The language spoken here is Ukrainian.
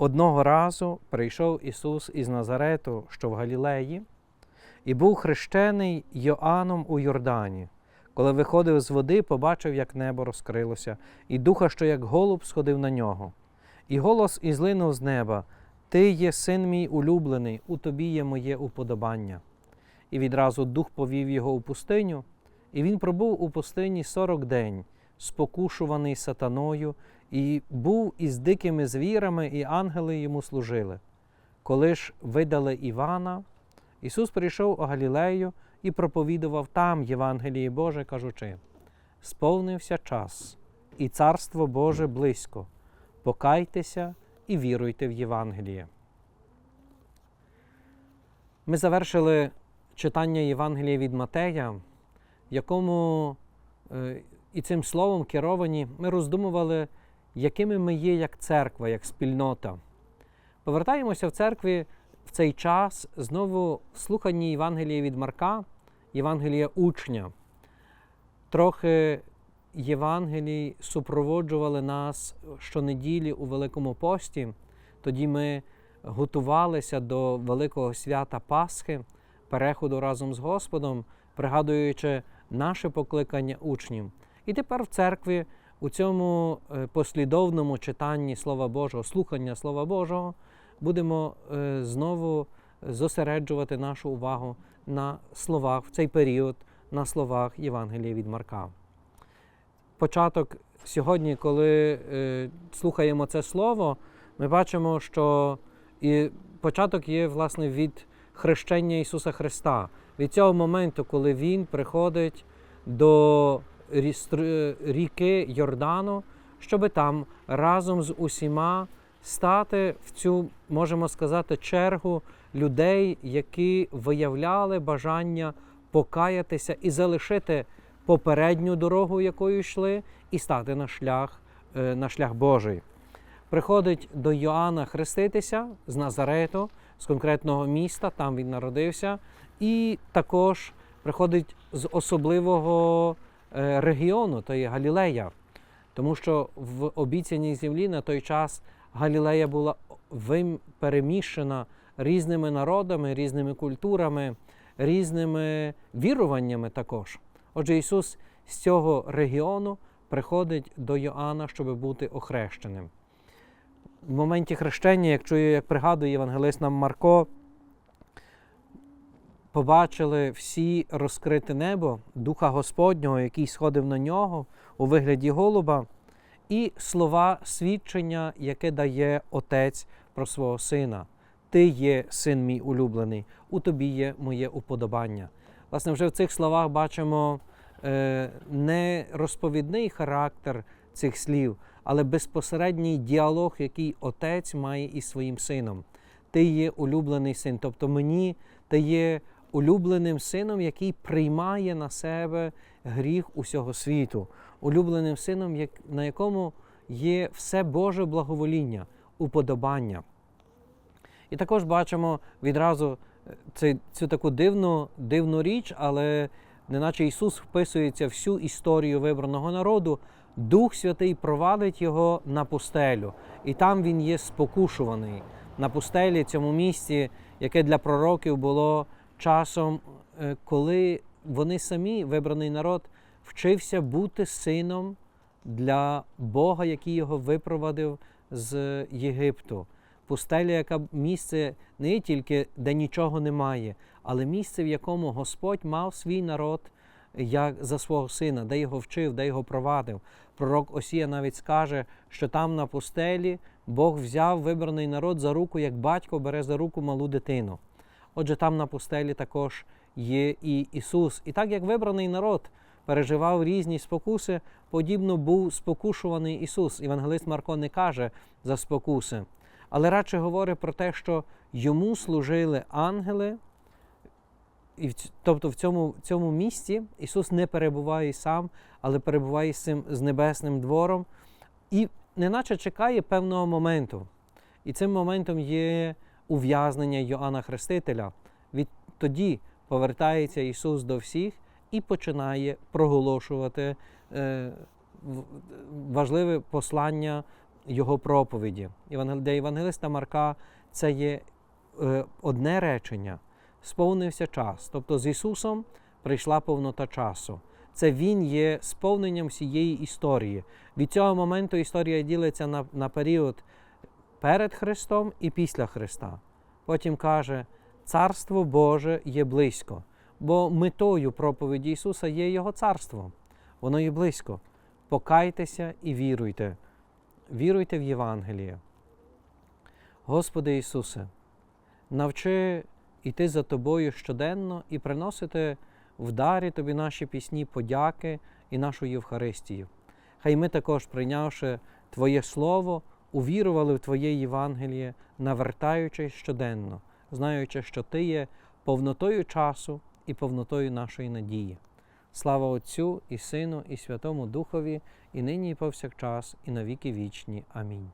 Одного разу прийшов Ісус із Назарету, що в Галілеї, і був хрещений Йоанном у Йордані. Коли виходив з води, побачив, як небо розкрилося, і духа, що як голуб сходив на нього. І голос ізлинув з неба: Ти є син мій улюблений, у тобі є моє уподобання. І відразу дух повів його у пустиню, і він пробув у пустині сорок день, спокушуваний сатаною, і був із дикими звірами, і ангели йому служили. Коли ж видали Івана, Ісус прийшов у Галілею і проповідував там Євангеліє Боже, кажучи: Сповнився час, і Царство Боже близько. Покайтеся і віруйте в Євангеліє. Ми завершили читання Євангелія від Матея, якому е, і цим словом керовані ми роздумували, якими ми є як церква, як спільнота. Повертаємося в церкві в цей час знову в слуханні Євангелія від Марка, Євангелія учня. Трохи Євангелій супроводжували нас щонеділі у Великому пості. Тоді ми готувалися до Великого свята Пасхи, переходу разом з Господом, пригадуючи наше покликання учнів. І тепер в церкві у цьому е, послідовному читанні Слова Божого, слухання Слова Божого, будемо е, знову зосереджувати нашу увагу на словах в цей період, на словах Євангелія від Марка. Початок сьогодні, коли е, слухаємо це слово, ми бачимо, що і початок є власне від хрещення Ісуса Христа, від цього моменту, коли Він приходить до ріки Йордану, щоб там разом з усіма стати в цю, можемо сказати, чергу людей, які виявляли бажання покаятися і залишити попередню дорогу, якою йшли, і стати на шлях, е, на шлях Божий. Приходить до Йоанна хреститися з Назарету, з конкретного міста, там він народився, і також приходить з особливого регіону, то є Галілея. Тому що в обіцяній землі на той час Галілея була переміщена різними народами, різними культурами, різними віруваннями також. Отже, Ісус з цього регіону приходить до Йоанна, щоб бути охрещеним. В моменті хрещення, як чую, як пригадує Євангелист нам Марко, побачили всі розкрите небо Духа Господнього, який сходив на нього у вигляді голуба, і слова свідчення, яке дає Отець про свого Сина. Ти є син мій улюблений, у тобі є моє уподобання. Власне, вже в цих словах бачимо е, не розповідний характер цих слів, але безпосередній діалог, який отець має із своїм сином. Ти є улюблений син. Тобто мені ти є улюбленим сином, який приймає на себе гріх усього світу, улюбленим сином, на якому є все Боже благовоління, уподобання. І також бачимо відразу цю, цю таку дивну, дивну річ, але неначе Ісус вписується всю історію вибраного народу. Дух Святий провадить його на пустелю, і там він є спокушуваний на пустелі, цьому місці, яке для пророків було часом, е, коли вони самі, вибраний народ, вчився бути сином для Бога, який його випровадив з Єгипту. Пустеля, яка місце не тільки де нічого немає, але місце, в якому Господь мав свій народ як за свого сина, де його вчив, де його провадив. Пророк Осія навіть скаже, що там на пустелі Бог взяв вибраний народ за руку, як батько бере за руку малу дитину. Отже, там на пустелі також є і Ісус. І так як вибраний народ переживав різні спокуси, подібно був спокушуваний Ісус. Євангелист Марко не каже за спокуси, але радше говорить про те, що йому служили ангели. І тобто в цьому, цьому місці Ісус не перебуває сам, але перебуває з цим з небесним двором і неначе чекає певного моменту. І цим моментом є ув'язнення Йоанна Хрестителя. Від тоді повертається Ісус до всіх і починає проголошувати е, важливе послання Його проповіді. Для Євангелиста Марка це є е, одне речення. Сповнився час. Тобто з Ісусом прийшла повнота часу. Це Він є сповненням всієї історії. Від цього моменту історія ділиться на, на період перед Христом і після Христа. Потім каже, Царство Боже є близько, бо метою проповіді Ісуса є Його царство. Воно є близько. Покайтеся і віруйте. Віруйте в Євангеліє. Господи Ісусе, навчи йти за Тобою щоденно і приносити в дарі Тобі наші пісні подяки і нашу Євхаристію. Хай ми також, прийнявши Твоє Слово, увірували в Твоє Євангеліє, навертаючись щоденно, знаючи, що Ти є повнотою часу і повнотою нашої надії. Слава Отцю і Сину, і Святому Духові, і нині, і повсякчас, і навіки вічні. Амінь.